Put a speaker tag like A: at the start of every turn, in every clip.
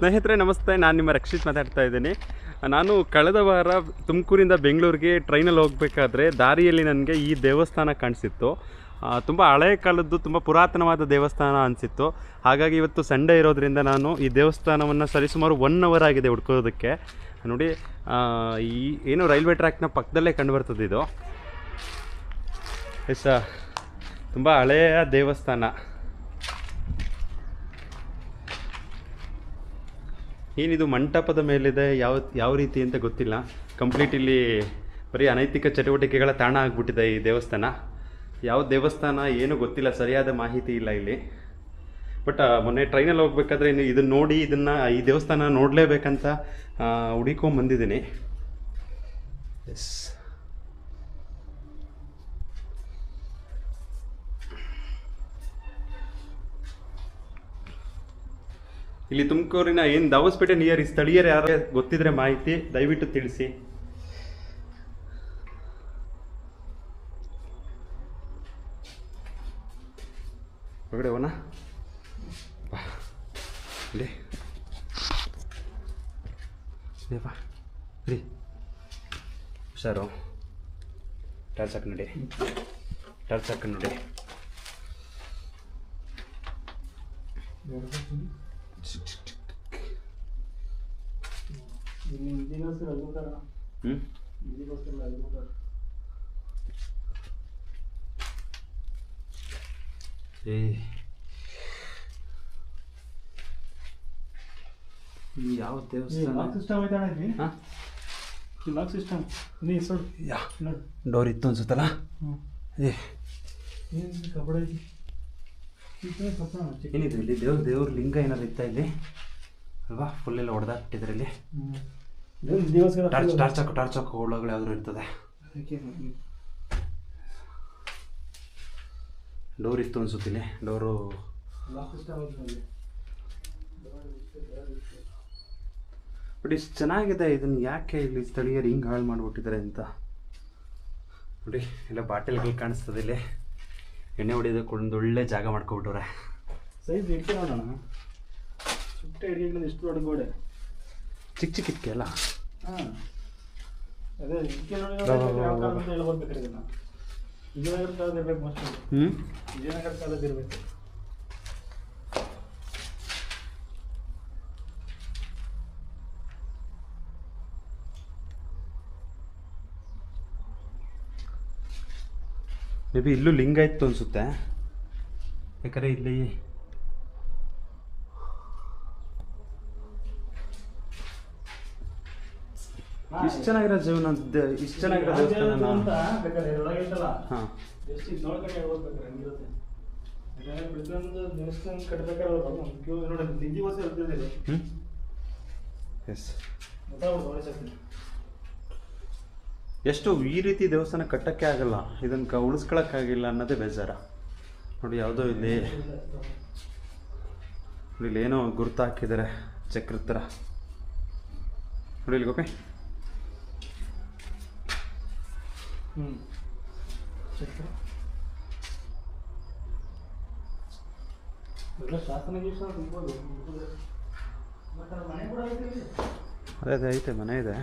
A: ಸ್ನೇಹಿತರೆ, ನಮಸ್ತೆ. ನಾನು ನಿಮ್ಮ ರಕ್ಷಿತ್ ಮಾತಾಡ್ತಾ ಇದ್ದೀನಿ. ನಾನು ಕಳೆದ ವಾರ ತುಮಕೂರಿಂದ ಬೆಂಗಳೂರಿಗೆ ಟ್ರೈನಲ್ಲಿ ಹೋಗಬೇಕಾದ್ರೆ ದಾರಿಯಲ್ಲಿ ನನಗೆ ಈ ದೇವಸ್ಥಾನ ಕಾಣಿಸಿತ್ತು. ತುಂಬ ಹಳೆಯ ಕಾಲದ್ದು, ತುಂಬ ಪುರಾತನವಾದ ದೇವಸ್ಥಾನ ಅನಿಸಿತ್ತು. ಹಾಗಾಗಿ ಇವತ್ತು ಸಂಡೇ ಇರೋದರಿಂದ ನಾನು ಈ ದೇವಸ್ಥಾನವನ್ನು ಸರಿಸುಮಾರು ಒನ್ ಅವರ್ ಆಗಿದೆ ಹುಡ್ಕೋದಕ್ಕೆ. ನೋಡಿ ಈ ಏನು ರೈಲ್ವೆ ಟ್ರ್ಯಾಕ್ನ ಪಕ್ಕದಲ್ಲೇ ಕಂಡು ಇದು. ಎಸ್ ತುಂಬ ಹಳೆಯ ದೇವಸ್ಥಾನ. ಏನಿದು ಮಂಟಪದ ಮೇಲಿದೆ, ಯಾವ ಯಾವ ರೀತಿ ಅಂತ ಗೊತ್ತಿಲ್ಲ. ಕಂಪ್ಲೀಟ್ ಇಲ್ಲಿ ಬರೀ ಅನೈತಿಕ ಚಟುವಟಿಕೆಗಳ ತಾಣ ಆಗಿಬಿಟ್ಟಿದೆ ಈ ದೇವಸ್ಥಾನ. ಯಾವ ದೇವಸ್ಥಾನ ಏನೂ ಗೊತ್ತಿಲ್ಲ, ಸರಿಯಾದ ಮಾಹಿತಿ ಇಲ್ಲ ಇಲ್ಲಿ. ಬಟ್ ಮೊನ್ನೆ ಟ್ರೈನಲ್ಲಿ ಹೋಗ್ಬೇಕಾದ್ರೆ ಇನ್ನು ಇದನ್ನು ನೋಡಿ, ಇದನ್ನು ಈ ದೇವಸ್ಥಾನ ನೋಡಲೇಬೇಕಂತ ಹುಡುಕೊಂಬಂದಿದ್ದೀನಿ ಎಸ್ ಇಲ್ಲಿ ತುಮಕೂರಿನ ಏನು ದಾವಸ್ಪೇಟೆ ನಿಯರ್ ಈ ಸ್ಥಳೀಯರು ಯಾರು ಗೊತ್ತಿದ್ರೆ ಮಾಹಿತಿ ದಯವಿಟ್ಟು ತಿಳಿಸಿ. ಹೊರಗಡೆ ಹೋಗೋಣ. ಇಲ್ಲಿ. ಹುಷಾರು. ಟಾರ್ಚ್ ಹಾಕಿ ನೋಡಿ. ಟಾರ್ಚ್ ಹಾಕಿ ನೋಡಿ. ಯಾವ ದೇವಸ್ಥಾನ
B: ಲಾಕ್ ಸಿಸ್ಟಮ್ ಐತೆ ಅಣ್ಣ ಇಲ್ಲಿ
A: ಹಾಂ
B: ಈ ಲಾಕ್ ಸಿಸ್ಟಮ್ ನೀ ಸರ್
A: ಯಾ
B: ನೋಡಿ
A: ಡೋರ್ ಇತ್ತು ಅನ್ಸುತ್ತಲ್ಲ ಏ
B: ಏನು ಕಬಡ ಐತಿ ಈ ಕಬ್ಬಣ ಚಿಕ್ಕ
A: ಏನಿದು ಇಲ್ಲಿ? ದೇವ್ರ ದೇವ್ರ ಲಿಂಗ ಏನಾದ್ರು ಇತ್ತ ಇಲ್ಲಿ? ಅಲ್ವಾ? ಫುಲ್ ಎಲ್ಲ ಹೊಡೆದಾಕ್ಬಿಟ್ಟಿದ್ರೆ ಇಲ್ಲಿ ಟಾರ್ಚ್ ಟಾರ್ಚ್ ಟಾರ್ಚ್ ಹಾಕು ಒಳಗಡೆ ಯಾವ್ದು ಇರ್ತದೆ. ಡೋರ್ ಇತ್ತು ಅನ್ಸುತ್ತಿಲ್ಲಿ ಡೋರು ಬಟ್ ಇಷ್ಟು ಚೆನ್ನಾಗಿದೆ. ಇದನ್ನು ಯಾಕೆ ಇಲ್ಲಿ ಸ್ಥಳೀಯರು ಹಿಂಗೆ ಹಾಳು ಮಾಡಿಬಿಟ್ಟಿದ್ದಾರೆ ಅಂತ. ನೋಡಿ, ಎಲ್ಲ ಬಾಟಲ್ಗಳು ಕಾಣಿಸ್ತದೆ ಇಲ್ಲಿ. ಎಣ್ಣೆ ಹೊಡಿಯೋದಕ್ಕೆ ಒಂದು ಒಳ್ಳೆ ಜಾಗ ಮಾಡ್ಕೊಬಿಟ್ಟವ್ರೆ.
B: ಸೈಜ್ ಇಟ್ಟು ನೋಡೋಣ. ಸುಟ್ಟ ಇಡ್ಕೆಗಳಲ್ಲಿ ಎಷ್ಟು ದೊಡ್ಡ ಗೋಡೆ.
A: ಚಿಕ್ಕ ಚಿಕ್ಕ ಇಟ್ಕೆ ಅಲ್ಲ?
B: ಹಾಂ. ಅದೇ ಇದಕ್ಕೆ ನೋಡಿ ಹೇಳ್ಬೋದ್ಬೇಕಾದ್ರೆ ಇದನ್ನ. ವಿಜಯನಗರ ಕಾಲದ ಇರಬೇಕು
A: ಹ್ಞೂ
B: ವಿಜಯನಗರ ಕಾಲದ ಇರ್ಬೇಕು.
A: ಮೇ ಬಿ ಇಲ್ಲೂ ಲಿಂಗ ಇತ್ತು ಅನಿಸುತ್ತೆ. ಯಾಕಂದರೆ ಇಲ್ಲಿ. ಇಷ್ಟು ಚೆನ್ನಾಗಿರೋ ಜೀವನ ಇಷ್ಟು ಚೆನ್ನಾಗಿರೋ ದೇವಸ್ಥಾನ ಹಾಂ. ಎಸ್ ಎಷ್ಟು ಈ ರೀತಿ ದೇವಸ್ಥಾನ ಕಟ್ಟೋಕ್ಕೆ ಆಗಲ್ಲ. ಇದನ್ನು ಕ ಉಳಿಸ್ಕೊಳಕ್ಕಾಗಿಲ್ಲ ಅನ್ನೋದೇ ಬೇಜಾರ. ನೋಡಿ ಯಾವುದೋ ಇಲ್ಲಿ ನೋಡಿ ಇಲ್ಲಿ ಏನೋ ಗುರುತು ಹಾಕಿದ್ದಾರೆ ಚಕ್ರದ ಥರ ನೋಡಿ ಇಲ್ಲಿ ಗೋಪಿ.
B: ಹ್ಞೂ ಚಕ್ರ. ಅದೇ
A: ಅದೇ ಐತೆ ಮನೆ ಇದೆ.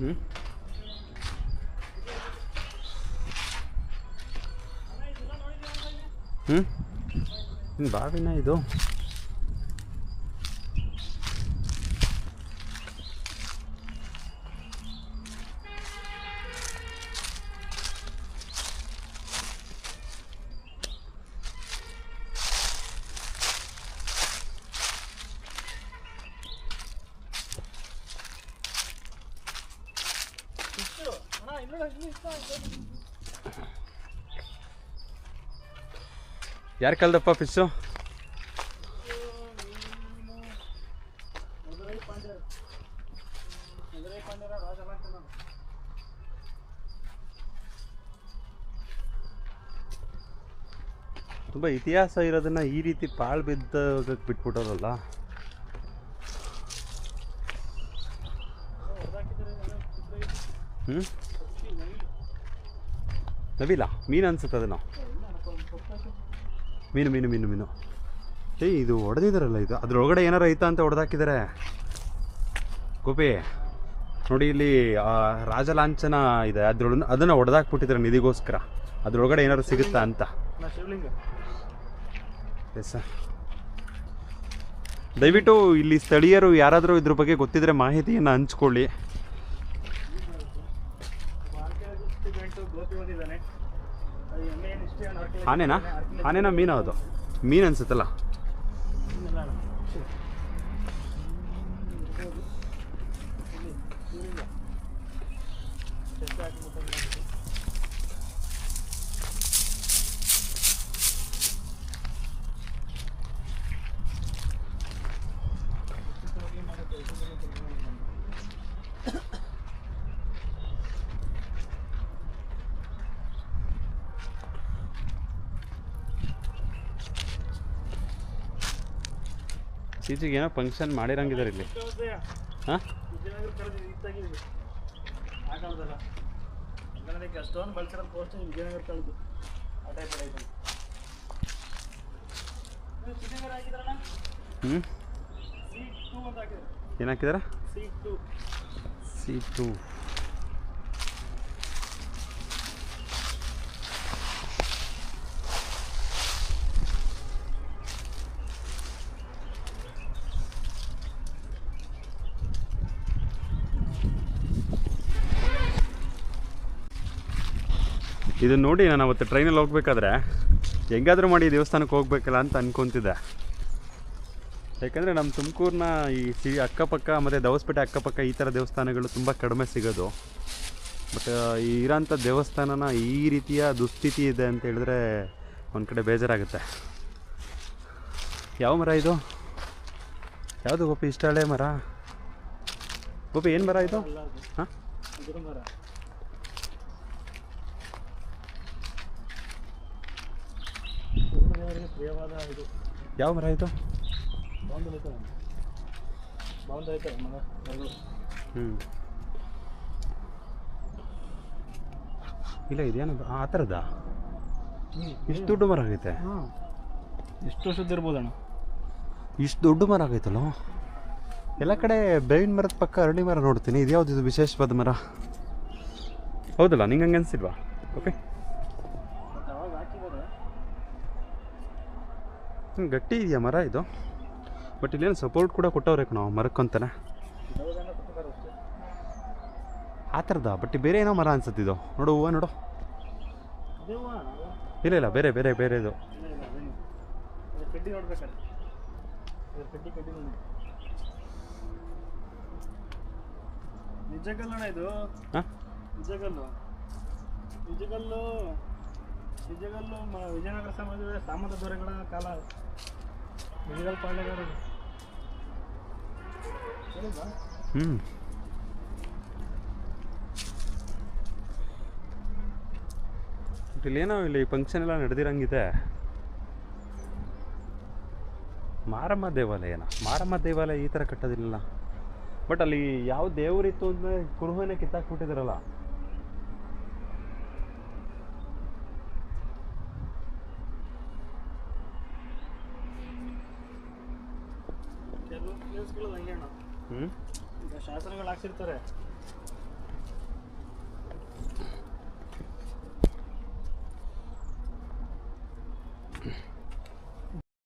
A: ಹ್ಞೂ ಹ್ಞೂ ಇನ್ನು ಬಾವಿನ ಇದು ಯಾರು ಕಲ್ದಪ್ಪ ಫಿಶು ತುಂಬ ಇತಿಹಾಸ ಇರೋದನ್ನ ಈ ರೀತಿ ಪಾಳು ಬಿದ್ದ ಬಿಟ್ಬಿಟ್ಟೋರಲ್ಲ ಹ್ಞೂ ನವಿಲ ಮೀನು ಅನ್ಸುತ್ತೆ ಅದನ್ನು. ಮೀನು ಮೀನು ಮೀನು ಮೀನು. ಏಯ್ ಇದು ಹೊಡೆದಿದ್ದಾರಲ್ಲ ಇದು. ಅದ್ರೊಳಗಡೆ ಏನಾರು ಐತಾ ಅಂತ ಹೊಡೆದಾಕಿದ್ದಾರೆ ಗೋಪಿ ನೋಡಿ ಇಲ್ಲಿ ಆ, ರಾಜಲಾಂಛನ ಇದೆ. ಅದ್ರೊಳ ಅದನ್ನು ಹೊಡೆದಾಕ್ಬಿಟ್ಟಿದ್ದಾರೆ ನಿಧಿಗೋಸ್ಕರ. ಅದ್ರೊಳಗಡೆ ಏನಾರು ಸಿಗುತ್ತಾ ಅಂತ. ಎಸ್ ದಯವಿಟ್ಟು ಇಲ್ಲಿ ಸ್ಥಳೀಯರು ಯಾರಾದರೂ ಇದ್ರ ಬಗ್ಗೆ ಗೊತ್ತಿದ್ರೆ ಮಾಹಿತಿಯನ್ನು ಹಂಚ್ಕೊಳ್ಳಿ
B: ಗಂಟು ಗೋಪಿ ಬಂದಿದ್ದಾನೆ ಅದು ಎಮ್ಮೆ ಏನು ಇಷ್ಟೇ ಅಣ್ಣ, ಅರ್ಕೆ
A: ಆನೆನಾ? ಆನೆನಾ ಮೀನು ಅದು. ಮೀನು ಅನ್ಸುತ್ತಲ್ಲ
B: ಇಲ್ಲ ಅಣ್ಣ. ಶಿ. ಇರ್ಬೋದು. ಇಲ್ಲಿ, ಶಿವಲಿಂಗ. ಚೆಕ್ಕೆ ಹಾಕ್ಬಿಟ್ಟು
A: ಈಚೆಗೆ ಏನೋ ಫಂಕ್ಷನ್ ಮಾಡಿರಂಗಿದ್ದಾರೆ ಇಲ್ಲಿ. ಹಾಂ?
B: ಇತ್ತಾಗಿದೆ ಸಿ ಕಾಲದಲ್ಲ ಗಣನೆಗೆ ಅಷ್ಟೊಂದು ಬಳಸಿರೋದು ಪೋಸ್ಟ್ ವಿಜಯನಗರ ಕಳೆದು ಆ ಟೈಪ್ ಐತೆ ವಿಜಯನಗರ ಹಾಕಿದ್ರಣ್ಣ
A: ಹ್ಞೂ
B: ಸೀಟ್ ಟೂ ಅಂತ ಹಾಕಿದ್ರು
A: ಏನು ಹಾಕಿದಾರೆ
B: ಸೀಟ್ ಟೂ
A: ಸಿ ಟು ಇದನ್ನ ನೋಡಿ ನಾನು ಅವತ್ತು ಟ್ರೈನಲ್ಲಿ ಹೋಗ್ಬೇಕಾದ್ರೆ ಹೆಂಗಾದರೂ ಮಾಡಿ ದೇವಸ್ಥಾನಕ್ಕೆ ಹೋಗ್ಬೇಕಲ್ಲ ಅಂತ ಅಂದ್ಕೊತಿದ್ದೆ ಯಾಕಂದರೆ ನಮ್ಮ ತುಮಕೂರಿನ ಈ ಸಿ ಅಕ್ಕಪಕ್ಕ ಮತ್ತು ದವಸಪೇಟೆ ಅಕ್ಕಪಕ್ಕ ಈ ಥರ ದೇವಸ್ಥಾನಗಳು ತುಂಬ ಕಡಿಮೆ ಸಿಗೋದು. ಬಟ್ ಇರೋಂಥ ದೇವಸ್ಥಾನನ ಈ ರೀತಿಯ ದುಸ್ಥಿತಿ ಇದೆ ಅಂತ ಹೇಳಿದ್ರೆ ಒಂದು ಕಡೆ ಬೇಜಾರಾಗುತ್ತೆ. ಯಾವ ಮರ ಇದು? ಯಾವುದು ಗೋಪಿ? ಇಷ್ಟ ಹಳೆ ಮರ? ಗೋಪಿ, ಏನು ಮರ ಇದು? ಹಾಂ?
B: ಮರ ಇದು.
A: ಯಾವ ಮರ ಇದು?
B: ಬಾಂಧವ ಐತೆ ಬಾಂಧವ ಐತೆ
A: ಹ್ಞೂ ಇಲ್ಲ ಇದೇನು ಆ ಥರದ ಇಷ್ಟು ದೊಡ್ಡ ಮರ ಆಗೈತೆ?
B: ಹಾಂ. ಎಷ್ಟು ವರ್ಷದ ಇರ್ಬೋದಣ್ಣ.
A: ಇಷ್ಟು ದೊಡ್ಡ ಮರ ಆಗೈತಲ್ಲ? ಎಲ್ಲ ಕಡೆ ಬೇವಿನ ಮರದ ಪಕ್ಕ ಅರಳಿ ಮರ ನೋಡ್ತೀನಿ. ಇದ್ಯಾವ್ದು ಇದು ವಿಶೇಷವಾದ ಮರ? ಹೌದಲ್ಲ ನಿಂಗೆ ಹಂಗೆ ಅನಿಸಿಲ್ವಾ? ಓಕೆ
B: ಮತ್ತೆ ಅವಾಗ ಹಾಕಿದ್ದಾರೆ
A: ಹ್ಞೂ ಗಟ್ಟಿ ಇದೆಯಾ ಮರ ಇದು? ಬಟ್ ಇಲ್ಲೇನು ಸಪೋರ್ಟ್ ಕೂಡ ಕೊಟ್ಟವ್ರೆ ಕಣ ಮರಕ್ಕಂತಾನೆ ಆ ಥರದ ಬಟ್ ಬೇರೆ ಏನೋ ಮರ ಅನ್ಸುತ್ತೆ ಇದು. ನೋಡು ಹೂವ ನೋಡು. ಇಲ್ಲ ಇಲ್ಲ ಬೇರೆ ಬೇರೆ
B: ಬೇರೆ ಇದು. ನಿಜಗಲ್ಲಣ್ಣ ಇದು.
A: ಹಾಂ?
B: ನಿಜಗಲ್ಲು. ನಿಜಗಲ್ಲು. ನಿಜಗಲ್ಲು ಮ- ವಿಜಯನಗರ ಸಮಾಜದ ಸಾಮದ ದೊರೆಗಳ ಕಾಲ. ನಿಜಗಲ್ ಪಾಳ್ಯಗಾರ?
A: ಹ್ಞೂ ಇಲ್ಲೇನೋ ಇಲ್ಲಿ ಫಂಕ್ಷನ್ ಎಲ್ಲ ನಡೆದಿರಂಗಿದೆ. ಮಾರಮ್ಮ ದೇವಾಲಯನ ಮಾರಮ್ಮ ದೇವಾಲಯ ಈ ಥರ ಕಟ್ಟೋದಿಲ್ಲ ಬಟ್ ಅಲ್ಲಿ ಯಾವ ದೇವರಿತ್ತು ಅಂದರೆ ಕುರುಹನೆ ಕಿತ್ತಾಕ್ಬಿಟ್ಟಿದಾರಲ್ಲ
B: ಕೆಲವು ಪ್ಲೇಸ್ಗಳು ಹಂಗೆ ಅಣ್ಣ
A: ಹ್ಞೂ
B: ಈಗ ಶಾಸನಗಳು ಹಾಕ್ಸಿರ್ತಾರೆ.